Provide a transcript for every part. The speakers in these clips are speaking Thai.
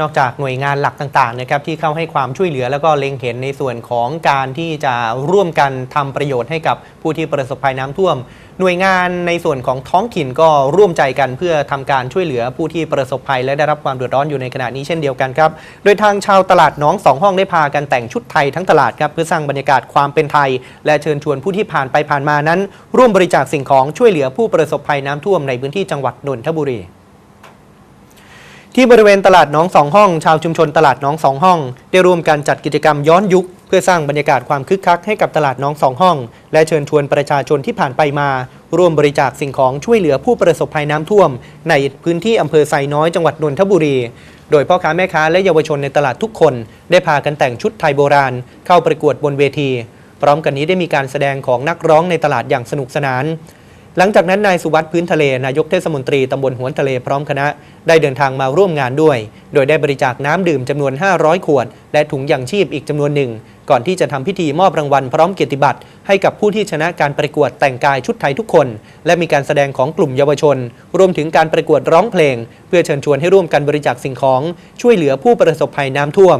นอกจากหน่วยงานหลักต่างๆนะครับที่เข้าให้ความช่วยเหลือแล้วก็เล็งเห็นในส่วนของการที่จะร่วมกันทำประโยชน์ให้กับผู้ที่ประสบภัยน้ำท่วม หน่วยงานในส่วนของท้องถิ่นก็ร่วมใจกันเพื่อทำการช่วยเหลือผู้ที่ประสบภัย และได้รับความเดือดร้อนอยู่ในขณะนี้เช่นเดียวกันครับโดยทางชาวตลาดน้องสองห้องได้พากันแต่งชุดไทยทั้งตลาดครับเพื่อสร้างบรรยากาศความเป็นไทย และเชิญชวนผู้ที่ผ่านไปผ่านมานั้น ร่วมบริจาคสิ่งของช่วยเหลือผู้ประสบภัยน้ำท่วมในพื้นที่จังหวัดนนทบุรี ที่บริเวณตลาดน้องสองห้อง ชาวชุมชนตลาดน้องสองห้อง ได้ร่วมกันจัดกิจกรรมย้อนยุค เพื่อสร้างบรรยากาศความคึกคักให้กับตลาดน้องสองห้อง และเชิญชวนประชาชนที่ผ่านไปมา ร่วมบริจาคสิ่งของช่วยเหลือผู้ประสบภัยน้ำท่วม ในพื้นที่อำเภอไซน้อยจังหวัดนนทบุรี โดยพ่อค้าแม่ค้าและเยาวชนในตลาดทุกคน ได้พากันแต่งชุดไทยโบราณ เข้าประกวดบนเวที พร้อมกันนี้ได้มีการแสดงของนักร้องในตลาดอย่างสนุกสนาน หลังจากนั้นนายสุวัสด์พื้นทะเล นายกเทศมนตรีตำบลหัวนทะเลพร้อมคณะ ได้เดินทางมาร่วมงานด้วย โดยได้บริจาคน้ำดื่มจำนวน 500 ขวด และถุงยางชีพอีกจำนวนหนึ่ง ก่อนที่จะทำพิธีมอบรางวัลพร้อมเกียรติบัตรให้กับผู้ที่ชนะการประกวดแต่งกายชุดไทยทุกคน และมีการแสดงของกลุ่มเยาวชน รวมถึงการประกวดร้องเพลง เพื่อเชิญชวนให้ร่วมกันบริจาคสิ่งของ ช่วยเหลือผู้ประสบภัยน้ำท่วม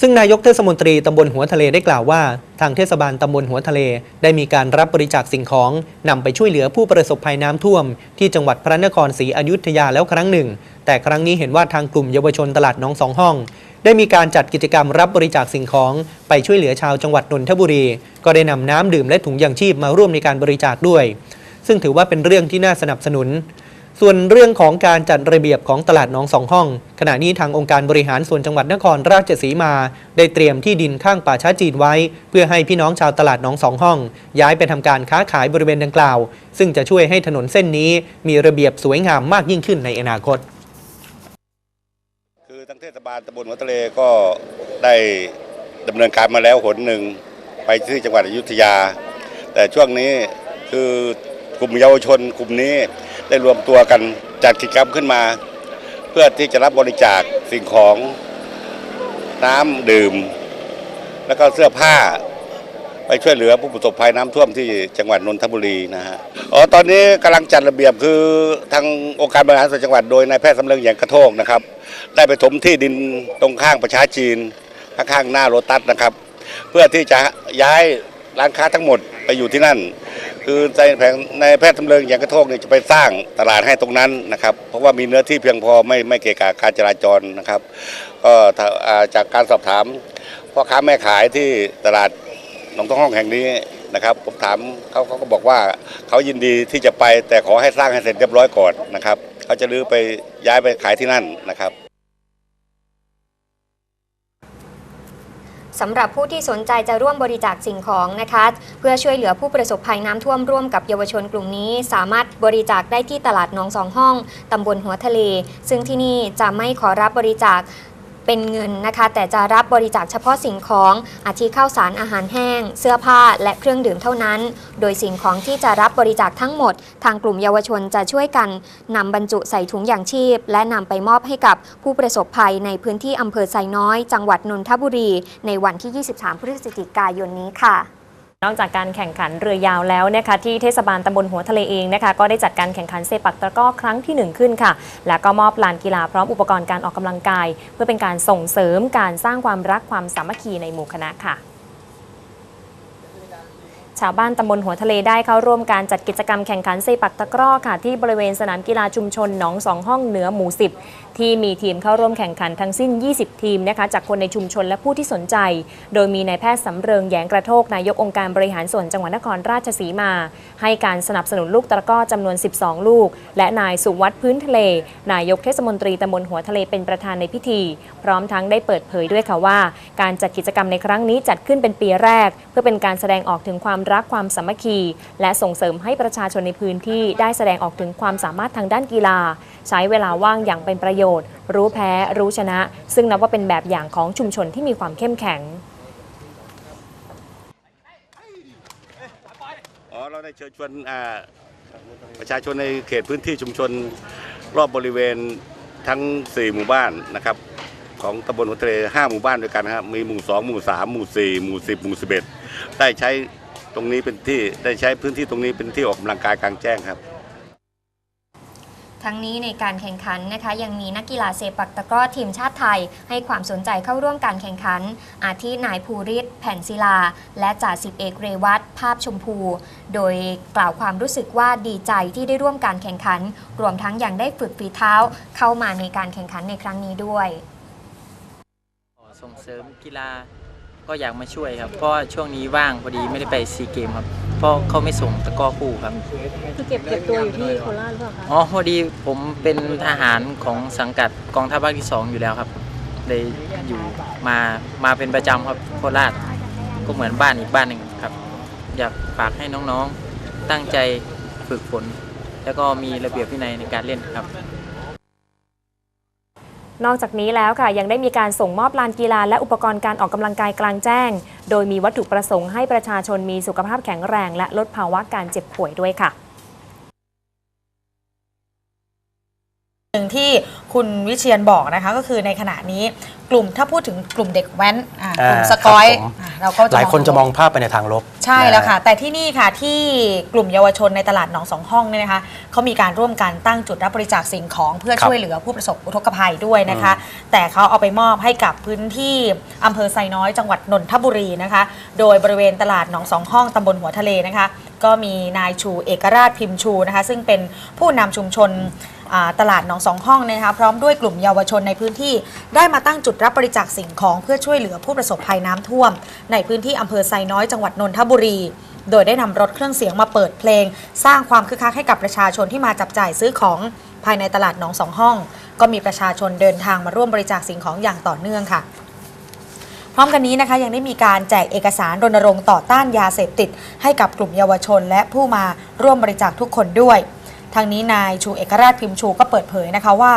ซึ่งนายกเทศมนตรีตำบลหัวทะเลได้กล่าวว่า ทางเทศบาลตำบลหัวทะเล ได้มีการรับบริจาคสิ่งของนำไปช่วยเหลือผู้ประสบภัยน้ำท่วม ที่จังหวัดพระนครศรีอยุธยาแล้วครั้งหนึ่ง แต่ครั้งนี้เห็นว่าทางกลุ่มเยาวชนตลาดน้องสองห้อง ได้มีการจัดกิจกรรมรับบริจาคสิ่งของ ไปช่วยเหลือชาวจังหวัดนนทบุรี ก็ได้นำน้ำดื่มและถุงยางชีพมาร่วมในการบริจาคด้วย ซึ่งถือว่าเป็นเรื่องที่น่าสนับสนุน ส่วนเรื่องของการจัดระเบียบของตลาดน้องสองห้อง ขณะนี้ทางองค์การบริหารส่วนจังหวัดนครราชสีมา ได้เตรียมที่ดินข้างป่าช้าจีนไว้ เพื่อให้พี่น้องชาวตลาดน้องสองห้อง ย้ายไปทำการค้าขายบริเวณดังกล่าว ซึ่งจะช่วยให้ถนนเส้นนี้มีระเบียบสวยงามมากยิ่งขึ้นในอนาคต คือทั้งเทศบาลตำบลหัวทะเลก็ได้ดำเนินการมาแล้วหนหนึ่งไปที่จังหวัดอยุธยา แต่ช่วงนี้คือกลุ่มเยาวชนกลุ่มนี้ ได้รวมตัวกันจัดกิจกรรมขึ้นมา เพื่อที่จะรับบริจาคสิ่งของน้ำดื่ม แล้วก็เสื้อผ้า ไปช่วยเหลือผู้ประสบภัยน้ำท่วมที่จังหวัดนนทบุรีนะฮะอ๋อตอนนี้กำลังจัดระเบียบคือทางองค์การบริหารส่วนจังหวัดโดยนายแพทย์สำเริงอย่างกระโทกนะครับ ได้ไปถมที่ดินตรงข้างประชาจีนข้างๆหน้าโรตัสนะครับ เพื่อที่จะย้ายร้านค้าทั้งหมดไปอยู่ที่นั่น คือในแผงในแพทย์สำเริงอย่างกระโทกเนี่ยจะไปสร้างตลาดให้ตรงนั้นนะครับ เพราะว่ามีเนื้อที่เพียงพอไม่ไม่เกะกะการจราจรนะครับก็ถ้าอ่าจากการสอบถามพ่อค้าแม่ขายที่ตลาดหนองต้องห้องแห่งนี้นะครับ ผมถามเขาเขาก็บอกว่าเขายินดีที่จะไปแต่ขอให้สร้างให้เสร็จเรียบร้อยก่อนนะครับเขาจะรื้อไปย้ายไปขายที่นั่นนะครับ สำหรับผู้ที่สนใจจะร่วมบริจาคสิ่งของนะคะ เพื่อช่วยเหลือผู้ประสบภัยน้ำท่วมร่วมกับเยาวชนกลุ่มนี้ สามารถบริจาคได้ที่ตลาดหนองสองห้องตำบลหัวทะเล ซึ่งที่นี่จะไม่ขอรับบริจาค เป็นเงินนะคะ แต่จะรับบริจาคเฉพาะสิ่งของอาทิข้าวสารอาหารแห้ง เสื้อผ้าและเครื่องดื่มเท่านั้น โดยสิ่งของที่จะรับบริจาคทั้งหมด ทางกลุ่มเยาวชนจะช่วยกันนำบรรจุใส่ถุงอย่างชีพ และนำไปมอบให้กับผู้ประสบภัยในพื้นที่อำเภอไซน้อย จังหวัดนนทบุรี ในวันที่ 23 พฤศจิกายนนี้ค่ะ นอกจากการแข่งขันเรือยาวแล้วนะคะที่เทศบาลตำบลหัวทะเลเองนะคะก็ได้จัดการแข่งขันเซปักตะกร้อครั้งที่ 1 ขึ้นค่ะ และก็มอบลานกีฬาพร้อมอุปกรณ์การออกกำลังกาย เพื่อเป็นการส่งเสริมการสร้างความรักความสามัคคีในหมู่คณะค่ะ ชาวบ้านตำบลหัวทะเลได้เข้าร่วมการจัดกิจกรรมแข่งขันเซปักตะกร้อค่ะ ที่บริเวณสนามกีฬาชุมชนหนองสองห้องเหนือหมู่10ที่มีทีมเข้าร่วมแข่งขันทั้งสิ้น 20 ทีมนะคะจากคนในชุมชนและผู้ที่สนใจ โดยมีนายแพทย์สำเริงแยงกระโทกนายกองค์การบริหารส่วนจังหวัดนครราชสีมา ให้การสนับสนุนลูกตะกร้อจำนวน 12 ลูก และนายสุวัสด์พื้นทะเล นายกเทศมนตรีตำบลหัวทะเลเป็นประธานในพิธี พร้อมทั้งได้เปิดเผยด้วยค่ะว่า การจัดกิจกรรมในครั้งนี้จัดขึ้นเป็นปีแรก เพื่อเป็นการแสดงออกถึงความรักความสามัคคี และส่งเสริมให้ประชาชนในพื้นที่ได้แสดงออกถึงความสามารถทางด้านกีฬา ใช้เวลาว่างอย่างเป็นประโยชน์ รู้แพ้ รู้ชนะ ซึ่งนับว่าเป็นแบบอย่างของชุมชนที่มีความเข้มแข็งอ๋อเราได้เชิญชวนประชาชนในเขตพื้นที่ชุมชนรอบบริเวณทั้ง 4 หมู่บ้านนะครับของตำบลหัวทะเล5หมู่บ้านด้วยกันครับมีหมู่ 2 หมู่ 3 หมู่ 4 หมู่ 10 หมู่ 11 ได้ใช้ รงนี้เป็นที่ได้ใช้พื้นที่ตรงนี้เป็นที่ออกกำลังกายกลางแจ้งครับทั้งนี้ในการแข่งขันนะคะยังมีนักกีฬาเซปักตะกร้อทีมชาติไทย ให้ความสนใจเข้าร่วมการแข่งขัน อาทินายภูริศแผ่นศิลา และจ่าสิบเอกเรวัตภาพชมพู โดยกล่าวความรู้สึกว่าดีใจที่ได้ร่วมการแข่งขัน รวมทั้งยังได้ฝึกฝีเท้าเข้ามาในการแข่งขันในครั้งนี้ด้วยส่งเสริมกีฬา ก็อยากมาช่วยครับ เพราะว่าช่วงนี้ว่างพอดีไม่ได้ไปซีเกมครับ เพราะเขาไม่ส่งตะกร้อคู่ครับ คือเก็บเก็บตัวอยู่ที่โคราชหรือเปล่าคะอ๋อพอดีผมเป็นทหารของสังกัดกองทัพภาคที่ 2 อยู่แล้วครับเลยอยู่มามาเป็นประจำครับโคราชก็เหมือนบ้านอีกบ้านหนึ่งครับ อยากฝากให้น้องๆตั้งใจฝึกฝน แล้วก็มีระเบียบวินัยในการเล่นครับ นอกจากนี้แล้วค่ะยังได้มีการส่งมอบลานกีฬาและอุปกรณ์การออกกำลังกายกลางแจ้ง โดยมีวัตถุประสงค์ให้ประชาชนมีสุขภาพแข็งแรง และลดภาวะการเจ็บป่วยด้วยค่ะ หนึ่งที่คุณวิเชียนบอกนะคะก็คือในขณะนี้กลุ่มถ้าพูดถึงกลุ่มเด็กแว้นอะกลุ่มอ่าสกอยครับผม อะเราก็หลายคนจะมองภาพไปในทางลบใช่แล้วค่ะ แต่ที่นี่ค่ะที่กลุ่มเยาวชนในตลาดหนองสองห้องเนี่ยนะคะเขามีการร่วมกันตั้งจุดรับบริจาคสิ่งของเพื่อครับช่วยเหลือผู้ประสบอุทกภัยด้วยนะคะ แต่เขาเอาไปมอบให้กับพื้นที่อำเภอไซน้อยจังหวัดนนทบุรีนะคะ โดยบริเวณตลาดหนองสองห้องตำบลหัวทะเลนะคะ ก็มีนายชูเอกราชพิมพ์ชูนะคะ ซึ่งเป็นผู้นำชุมชนอ่า ตลาดหนองสองห้องนะคะพร้อมด้วยกลุ่มเยาวชนในพื้นที่ได้มาตั้งจุดรับบริจาคสิ่งของเพื่อช่วยเหลือผู้ประสบภัยน้ำท่วม ในพื้นที่อำเภอไซน้อยจังหวัดนนทบุรี โดยได้นำรถเครื่องเสียงมาเปิดเพลง สร้างความคึกคักให้กับประชาชนที่มาจับจ่ายซื้อของภายในตลาดหนองสองห้อง ก็มีประชาชนเดินทางมาร่วมบริจาคสิ่งของอย่างต่อเนื่องค่ะพร้อมกันนี้นะคะยังได้มีการแจกเอกสารรณรงค์ต่อต้านยาเสพติด ให้กับกลุ่มเยาวชนและผู้มาร่วมบริจาคทุกคนด้วย ทางนี้นายชูเอกราชพิมพ์ชูก็เปิดเผยนะคะว่า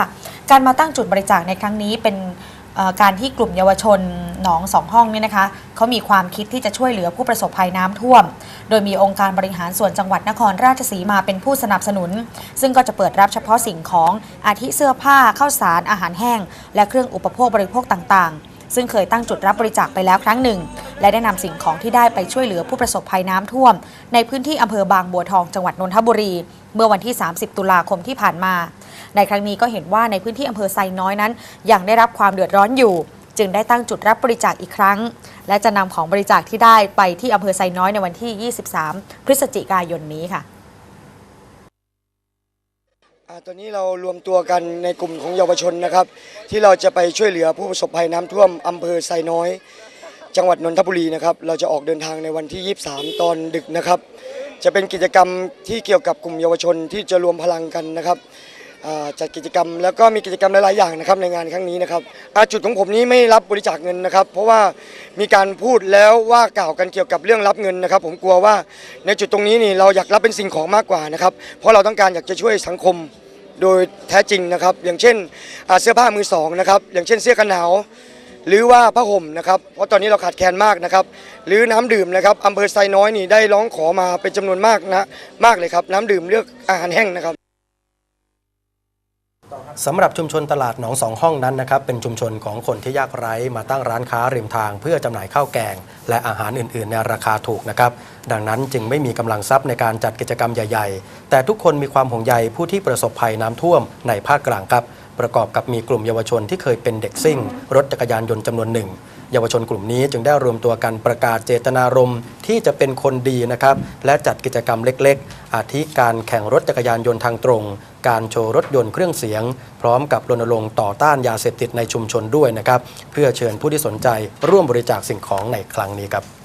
การมาตั้งจุดบริจาคในครั้งนี้เป็นการที่กลุ่มเยาวชนหนองสองห้องเนี่ยนะคะเขามีความคิดที่จะช่วยเหลือผู้ประสบภัยน้ำท่วม โดยมีองค์การบริหารส่วนจังหวัดนครราชสีมาเป็นผู้สนับสนุน ซึ่งก็จะเปิดรับเฉพาะสิ่งของอาทิเสื้อผ้าข้าวสารอาหารแห้ง และเครื่องอุปโภคบริโภคต่างๆ ซึ่งเคยตั้งจุดรับบริจาคไปแล้วครั้งหนึ่ง และได้นำสิ่งของที่ได้ไปช่วยเหลือผู้ประสบภัยน้ำท่วม ในพื้นที่อำเภอบางบัวทองจังหวัดนนทบุรี เมื่อวันที่ 30 ตุลาคมที่ผ่านมา ในครั้งนี้ก็เห็นว่าในพื้นที่อำเภอไซน้อยนั้น ยังได้รับความเดือดร้อนอยู่ จึงได้ตั้งจุดรับบริจาคอีกครั้ง และจะนำของบริจาคที่ได้ไปที่อำเภอไซน้อยในวันที่ 23 พฤศจิกายนนี้ค่ะตอนนี้เรารวมตัวกันในกลุ่มของเยาวชนนะครับ ที่เราจะไปช่วยเหลือผู้ประสบภัยน้ำท่วมอำเภอไซน้อย จังหวัดนนทบุรีนะครับ เราจะออกเดินทางในวันที่ 23 ตอนดึกนะครับ จะเป็นกิจกรรมที่เกี่ยวกับกลุ่มเยาวชนที่จะรวมพลังกันนะครับจัดกิจกรรมแล้วก็มีกิจกรรมหลาย ๆ อย่างนะครับในงานครั้งนี้นะครับอาจุดของผมนี้ไม่รับบริจาคเงินนะครับ เพราะว่ามีการพูดแล้วว่ากล่าวกันเกี่ยวกับเรื่องรับเงินนะครับ ผมกลัวว่าในจุดตรงนี้นี่เราอยากรับเป็นสิ่งของมากกว่านะครับเพราะเราต้องการอยากจะช่วยสังคมโดยแท้จริงนะครับ อย่างเช่นเสื้อผ้ามือสองนะครับอย่างเช่นเสื้อกันหนาว หรือว่าผ้าห่มนะครับ เพราะตอนนี้เราขาดแคลนมากนะครับ หรือน้ำดื่มนะครับอำเภอไซน้อยนี่ได้ร้องขอมาเป็นจำนวนมากนะมากเลยครับ น้ำดื่มเลือกอาหารแห้งนะครับสำหรับชุมชนตลาดหนองสองห้องนั้นนะครับเป็นชุมชนของคนที่ยากไร้มาตั้งร้านค้าริมทาง เพื่อจำหน่ายข้าวแกง และอาหารอื่นๆ ในราคาถูกนะครับดังนั้นจึงไม่มีกำลังทรัพย์ในการจัดกิจกรรมใหญ่ ๆ แต่ทุกคนมีความห่วงใยผู้ที่ประสบภัยน้ำท่วมในภาคกลางครับ ประกอบกับมีกลุ่มเยาวชนที่เคยเป็นเด็กซิ่ง รถจักรยานยนต์จำนวนหนึ่งเยาวชนกลุ่มนี้จึงได้รวมตัวกันประกาศเจตนารมณ์ที่จะเป็นคนดีนะครับ และจัดกิจกรรมเล็กๆ อาทิการแข่งรถจักรยานยนต์ทางตรง การโชว์รถยนต์เครื่องเสียง พร้อมกับรณรงค์ต่อต้านยาเสพติดในชุมชนด้วยนะครับ เพื่อเชิญผู้ที่สนใจร่วมบริจาคสิ่งของในครั้งนี้ครับ